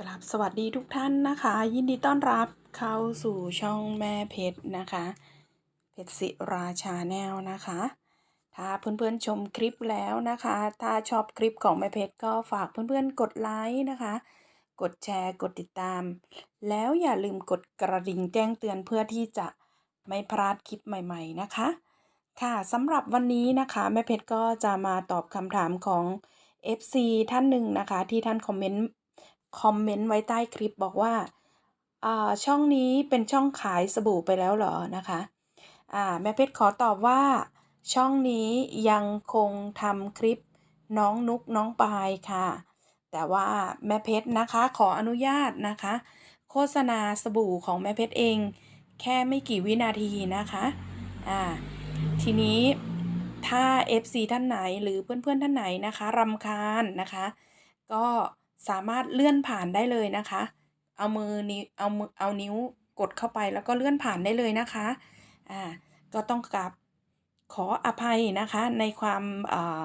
กราบสวัสดีทุกท่านนะคะ ยินดีต้อนรับเข้าสู่ช่องแม่เพชรนะคะ เพชรศิราชาแนลนะคะ ถ้าเพื่อนๆชมคลิปแล้วนะคะ ถ้าชอบคลิปของแม่เพชรก็ฝากเพื่อนๆกดไลค์นะคะ กดแชร์กดติดตาม แล้วอย่าลืมกดกระดิ่งแจ้งเตือนเพื่อที่จะไม่พลาดคลิปใหม่ ๆนะคะ ค่ะสำหรับวันนี้นะคะแม่เพชรก็จะมาตอบคำถามของ FC ท่านหนึ่งนะคะ ที่ท่านคอมเมนต์ คอมเมนต์ไว้ใต้คลิปบอกว่าอ่าช่องนี้เป็นช่องขายสบู่ไปแล้วเหรอนะคะอ่าแม่เพชรขอตอบว่า ช่องนี้ยังคงทำคลิปน้องนุกน้องปายค่ะ แต่ว่าแม่เพชรนะคะขออนุญาตนะคะ โฆษณาสบู่ของแม่เพชรเอง แค่ไม่กี่วินาทีนะคะอ่าทีนี้ถ้า FC ท่านไหนหรือเพื่อนๆท่านไหนนะคะรำคาญนะคะ ก็ สามารถเลื่อนผ่านได้เลยนะคะ เอามือนิ้วเอามือเอานิ้วกดเข้าไปแล้วก็เลื่อนผ่านได้เลยนะคะอ่าก็ต้องกราบขออภัยนะคะในความอ่า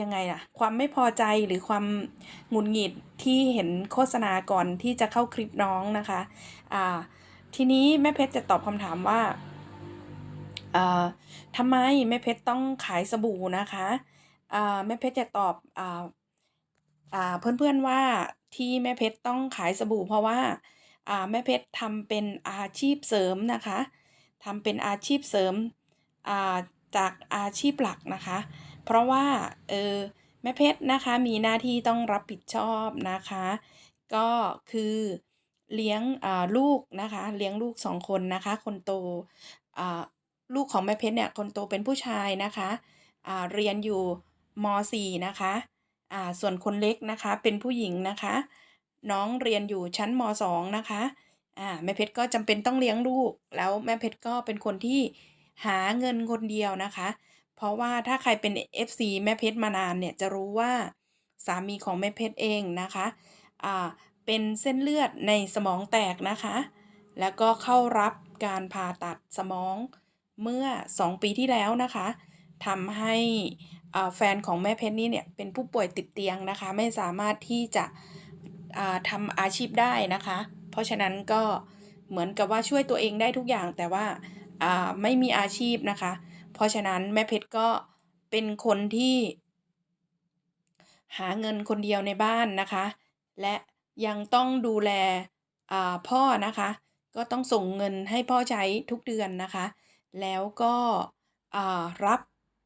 ยังไงล่ะ ความไม่พอใจหรือความหงุดหงิดที่เห็นโฆษณาก่อนที่จะเข้าคลิปน้องนะคะอ่าทีนี้แม่เพชรจะตอบคำถามว่าอ่าทำไมแม่เพชรต้องขายสบู่นะคะอ่าแม่เพชรจะตอบอ่าอ่า เพื่อนๆว่าที่แม่เพชรต้องขายสบู่เพราะว่าแม่เพชรทำเป็นอาชีพเสริมนะคะทำเป็นอาชีพเสริมาจากอาชีพหลักนะคะ เพราะว่าเออแม่เพชรนะคะมีหน้าที่ต้องรับผิดชอบนะคะ ก็คือเลี้ยงลูกนะคะ เลี้ยงลูกสองคนนะคะ คนโตลูกของแม่เพชรเนี่ยคนโตเป็นผู้ชายนะคะเรียนอยู่ม .4 นะคะ อ่าส่วนคนเล็กนะคะเป็นผู้หญิงนะคะ น้องเรียนอยู่ชั้นม .2 นะคะอ่าแม่เพชรก็จำเป็นต้องเลี้ยงลูก แล้วแม่เพชรก็เป็นคนที่หาเงินคนเดียวนะคะ เพราะว่าถ้าใครเป็น FC แม่เพชรมานานเนี่ยจะรู้ว่าสามีของแม่เพชรเองนะคะอ่าเป็นเส้นเลือดในสมองแตกนะคะ แล้วก็เข้ารับการผ่าตัดสมองเมื่อ 2 ปีที่แล้วนะคะทำให้ แฟนของแม่เพชรนี่เนี่ยเป็นผู้ป่วยติดเตียงนะคะ ไม่สามารถที่จะอ่าทำอาชีพได้นะคะ เพราะฉะนั้นก็เหมือนกับว่าช่วยตัวเองได้ทุกอย่างแต่ว่าไม่มีอาชีพนะคะ เพราะฉะนั้นแม่เพชรก็เป็นคนที่หาเงินคนเดียวในบ้านนะคะ และยังต้องดูแลพ่อนะคะ ก็ต้องส่งเงินให้พ่อใช้ทุกเดือนนะคะ แล้วก็รับ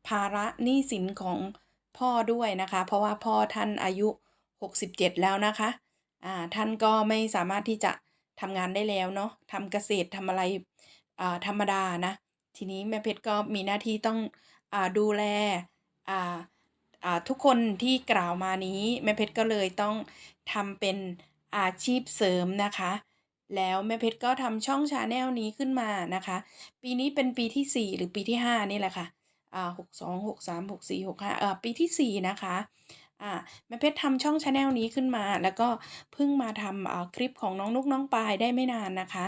ภาระหนี้สินของพ่อด้วยนะคะ เพราะว่าพ่อท่านอายุ 67 แล้วนะคะอ่าท่านก็ไม่สามารถที่จะทำงานได้แล้วเนาะทำเกษตรทำอะไรอ่าธรรมดานะ ทีนี้แม่เพชรก็มีหน้าที่ต้องอ่าดูแลอ่าอ่าทุกคนที่กล่าวมานี้แม่เพชรก็เลยต้องทำเป็นอาชีพเสริมนะคะ แล้วแม่เพชรก็ทำช่องชาแนลนี้ขึ้นมานะคะ ปีนี้เป็นปีที่ 4 หรือปีที่ 5 นี่แหละค่ะ อ่าหกสองหกสามหกสี่หกห้าเอ่อปีที่4นะคะอ่าแม่เพชรทำช่องชาแนลนี้ขึ้นมา แล้วก็เพิ่งมาทำอ่าคลิปของน้องนุกน้องปายได้ไม่นานนะคะ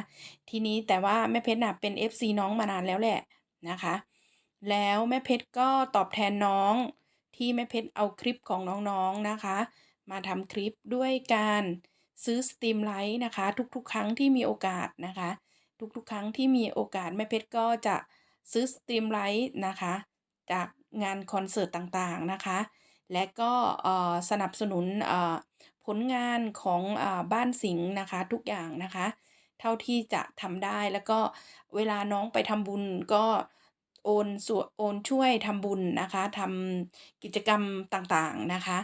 ทีนี้แต่ว่าแม่เพชรน่ะเป็น FC น้องมานานแล้วแหละนะคะ แล้วแม่เพชรก็ตอบแทนน้องที่แม่เพชรเอาคลิปของน้องๆนะคะ มาทำคลิปด้วยการซื้อสตรีมไลท์นะคะ ทุกๆ ครั้งที่มีโอกาสนะคะ ทุกๆ ครั้งที่มีโอกาสแม่เพชรก็จะซื้อสตรีมไลท์นะคะ จากงานคอนเสิร์ตต่างๆนะคะ และก็เอ่อสนับสนุนเอ่อผลงานของอ่าบ้านสิงห์นะคะทุกอย่างนะคะ เท่าที่จะทำได้แล้วก็เวลาน้องไปทำบุญก็โอนส่วนโอนช่วยทำบุญนะคะทำกิจกรรมต่างๆนะคะ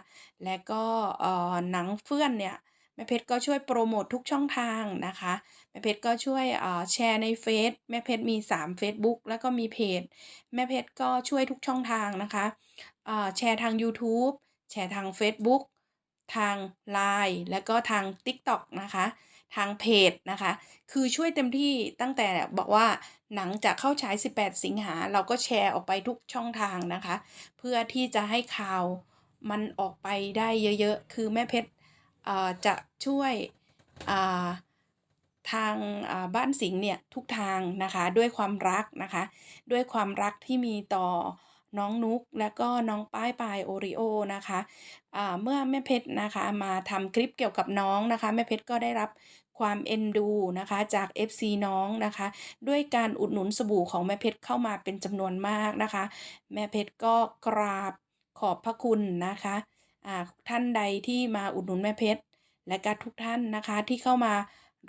และก็เอ่อหนังเฟื่อนเนี่ย แม่เพชรก็ช่วยโปรโมททุกช่องทางนะคะ แม่เพชรก็ช่วยอ่อแชร์ในเฟซแม่เพชรมี 3 Facebook แล้วก็มีเพจ แม่เพชรก็ช่วยทุกช่องทางนะคะอ่อแชร์ทาง YouTube แชร์ทาง Facebook ทาง Line แล้วก็ทาง TikTok นะคะ ทางเพจนะคะ คือช่วยเต็มที่ตั้งแต่บอกว่าหนังจะเข้าฉาย 18 สิงหาเราก็แชร์ออกไปทุกช่องทางนะคะ เพื่อที่จะให้ข่าวมันออกไปได้เยอะๆ คือแม่เพชร จะช่วยทางบ้านสิงห์เนี่ยทุกทางนะคะด้วยความรักนะคะ ด้วยความรักที่มีต่อน้องนุกและก็น้องป้ายปายโอริโอนะคะอ่าเมื่อแม่เพชรนะคะมาทำคลิปเกี่ยวกับน้องนะคะแม่เพชรก็ได้รับความเอ็นดูนะคะจาก FC น้องนะคะ ด้วยการอุดหนุนสบู่ของแม่เพชรเข้ามาเป็นจำนวนมากนะคะ แม่เพชรก็กราบขอบพระคุณนะคะ ท่านใดที่มาอุดหนุนแม่เพชร และก็ทุกท่านนะคะที่เข้ามา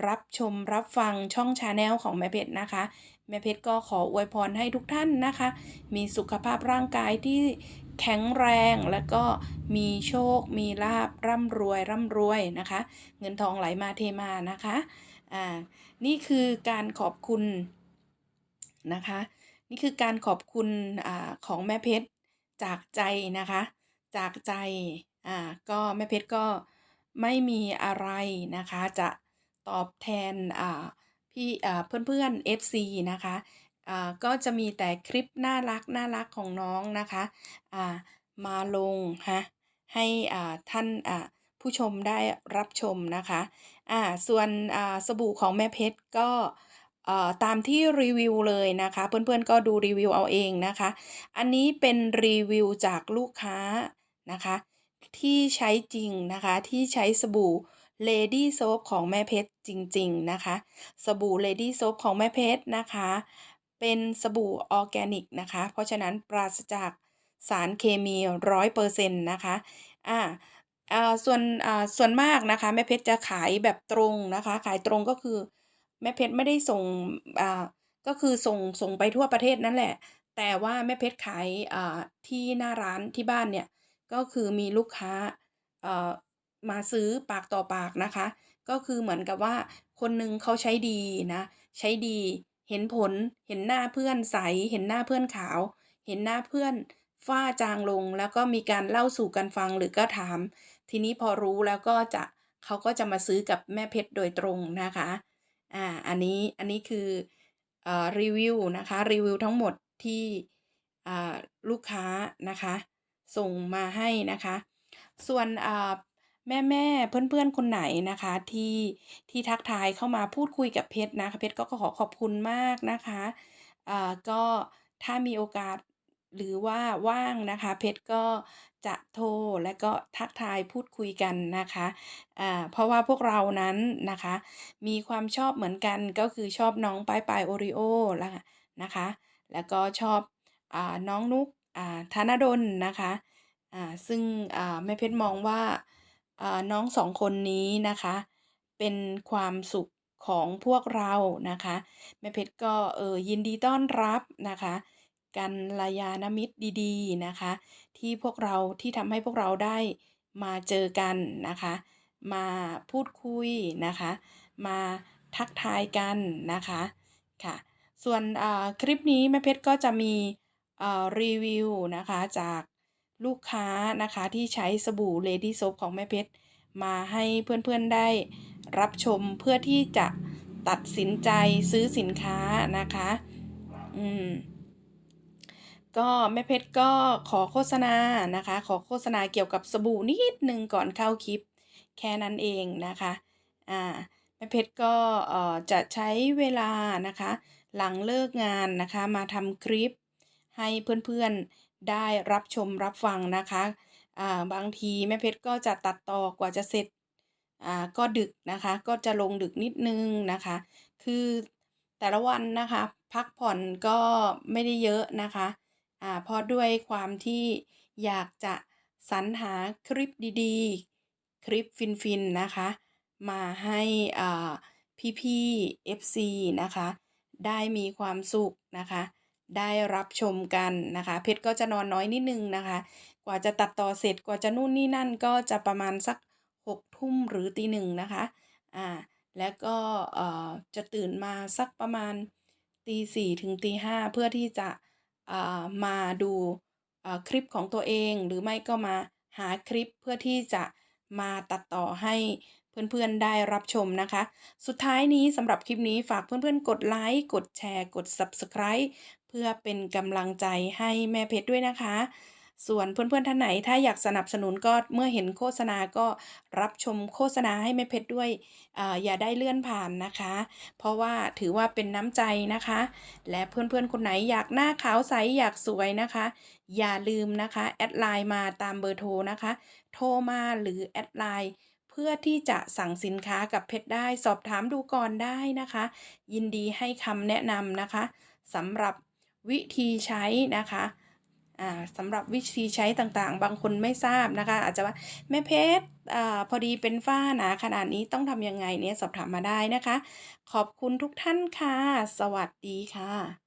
รับชมรับฟังช่องชาแนลของแม่เพชรนะคะ แม่เพชรก็ขออวยพรให้ทุกท่านนะคะ มีสุขภาพร่างกายที่แข็งแรงแล้วก็มีโชค มีลาบร่ำรวยร่ำรวยนะคะ เงินทองไหลมาเทมานะคะอ่านี่คือการขอบคุณนะคะ นี่คือการขอบคุณอ่าของแม่เพชรจากใจนะคะ จากใจ อ่า ก็แม่เพชรก็ไม่มีอะไรนะคะ จะตอบแทน อ่า พี่อ่าเพื่อนๆ FC นะคะ อ่า ก็จะมีแต่คลิปน่ารักน่ารักของน้องนะคะ อ่า มาลงฮะ ให้ อ่า ท่าน อ่า ผู้ชมได้รับชมนะคะ อ่า ส่วน อ่า สบู่ของแม่เพชรก็ ตามที่รีวิวเลยนะคะ เพื่อนๆก็ดูรีวิวเอาเองนะคะ อันนี้เป็นรีวิวจากลูกค้านะคะ ที่ใช้จริงนะคะที่ใช้สบู่ Lady Soap ของแม่เพชรจริง ๆ นะคะ สบู่ Lady Soap ของแม่เพชรนะคะ เป็นสบู่ออร์แกนิกนะคะ เพราะฉะนั้นปราศจากสารเคมีร้อยเปอร์เซ็นต์นะคะอ่าอ่าส่วนอ่าส่วนมากนะคะแม่เพชรจะขายแบบตรงนะคะ ขายตรงก็คือ แม่เพชรไม่ได้ส่งอ่าก็คือส่งส่งไปทั่วประเทศนั่นแหละ แต่ว่าแม่เพชรขายอ่าที่หน้าร้านที่บ้านเนี่ยก็คือมีลูกค้าเอ่อมาซื้อปากต่อปากนะคะ ก็คือเหมือนกับว่าคนหนึ่งเขาใช้ดีนะใช้ดีเห็นผลเห็นหน้าเพื่อนใส เห็นหน้าเพื่อนขาว เห็นหน้าเพื่อนฝ้าจางลงแล้วก็มีการเล่าสู่กันฟังหรือก็ถาม ทีนี้พอรู้แล้วก็จะเขาก็จะมาซื้อกับแม่เพชรโดยตรงนะคะ อ่าอันนี้อันนี้คือเอ่อรีวิวนะคะรีวิวทั้งหมดที่อ่าลูกค้านะคะ ส่งมาให้นะคะ ส่วนอ่าแม่แม่เพื่อนเพื่อนๆคนไหนนะคะที่ที่ทักทายเข้ามาพูดคุยกับเพชรนะคะเพชรก็ขอขอบคุณมากนะคะอ่าก็ถ้ามีโอกาสหรือว่าว่างนะคะ เพชรก็ จะโทรและก็ทักทายพูดคุยกันนะคะอ่าเพราะว่าพวกเรานั้นนะคะ มีความชอบเหมือนกันก็คือชอบน้องปลายปลายโอริโอและนะคะ แล้วก็ชอบอ่าน้องนุกอ่าธนดลนะคะอ่าซึ่งอ่าแม่เพชรมองว่าอ่าน้องสองคนนี้นะคะ เป็นความสุขของพวกเรานะคะแม่เพชรก็เออยินดีต้อนรับนะคะ กันลยาณมิตรดีๆนะคะ ที่พวกเราที่ทำให้พวกเราได้มาเจอกันนะคะ มาพูดคุยนะคะ มาทักทายกันนะคะค่ะ ส่วนคลิปนี้แม่เพชรก็จะมีรีวิวนะคะจากลูกค้านะคะที่ใช้สบู่ Lady Soap ของแม่เพชรมาให้เพื่อนๆได้รับชมเพื่อที่จะตัดสินใจซื้อสินค้านะคะ อืม ก็แม่เพชรก็ขอโฆษณานะคะ ขอโฆษณาเกี่ยวกับสบู่นิดนึงก่อนเข้าคลิป แค่นั้นเองนะคะอ่าแม่เพชรก็เอ่อจะใช้เวลานะคะ หลังเลิกงานนะคะมาทำคลิปให้เพื่อนๆได้รับชมรับฟังนะคะอ่าบางทีแม่เพชรก็จะตัดต่อกว่าจะเสร็จอ่าก็ดึกนะคะ ก็จะลงดึกนิดนึงนะคะ คือแต่ละวันนะคะ พักผ่อนก็ไม่ได้เยอะนะคะ อ่าเพราะด้วยความที่อยากจะสรรหาคลิปดีๆ คลิปฟินๆนะคะ มาให้อ่าพี่ๆ FC นะคะ ได้มีความสุขนะคะ ได้รับชมกันนะคะ เพชรก็จะนอนน้อยนิดนึงนะคะ กว่าจะตัดต่อเสร็จกว่าจะนู่นนี่นั่นก็จะประมาณสักหกทุ่มหรือตีหนึ่งนะคะ อ่า แล้วก็เอ่อจะตื่นมาสักประมาณตีสี่ถึงตีห้าเพื่อที่จะ มาดูคลิปของตัวเอง หรือไม่ก็มาหาคลิปเพื่อที่จะมาตัดต่อให้เพื่อนๆได้รับชมนะคะ สุดท้ายนี้สำหรับคลิปนี้ฝากเพื่อนๆ กดไลค์ กดแชร์ กด Subscribe เพื่อเป็นกำลังใจให้แม่เพชรด้วยนะคะ ส่วนเพื่อนๆท่านไหนถ้าอยากสนับสนุนก็เมื่อเห็นโฆษณาก็รับชมโฆษณาให้แม่เพชรด้วยอ่าอย่าได้เลื่อนผ่านนะคะ เพราะว่าถือว่าเป็นน้ำใจนะคะ และเพื่อนๆคนไหนอยากหน้าขาวใสอยากสวยนะคะ อย่าลืมนะคะแอดไลน์มาตามเบอร์โทรนะคะ โทรมาหรือแอดไลน์เพื่อที่จะสั่งสินค้ากับเพชรได้ สอบถามดูก่อนได้นะคะ ยินดีให้คำแนะนำนะคะสำหรับวิธีใช้นะคะ สำหรับวิธีใช้ต่างๆ บางคนไม่ทราบนะคะ อาจจะว่าแม่เพชรอ่าพอดีเป็นฝ้าหนาขนาดนี้ต้องทำยังไงเนี่ยสอบถามมาได้นะคะ ขอบคุณทุกท่านค่ะ สวัสดีค่ะ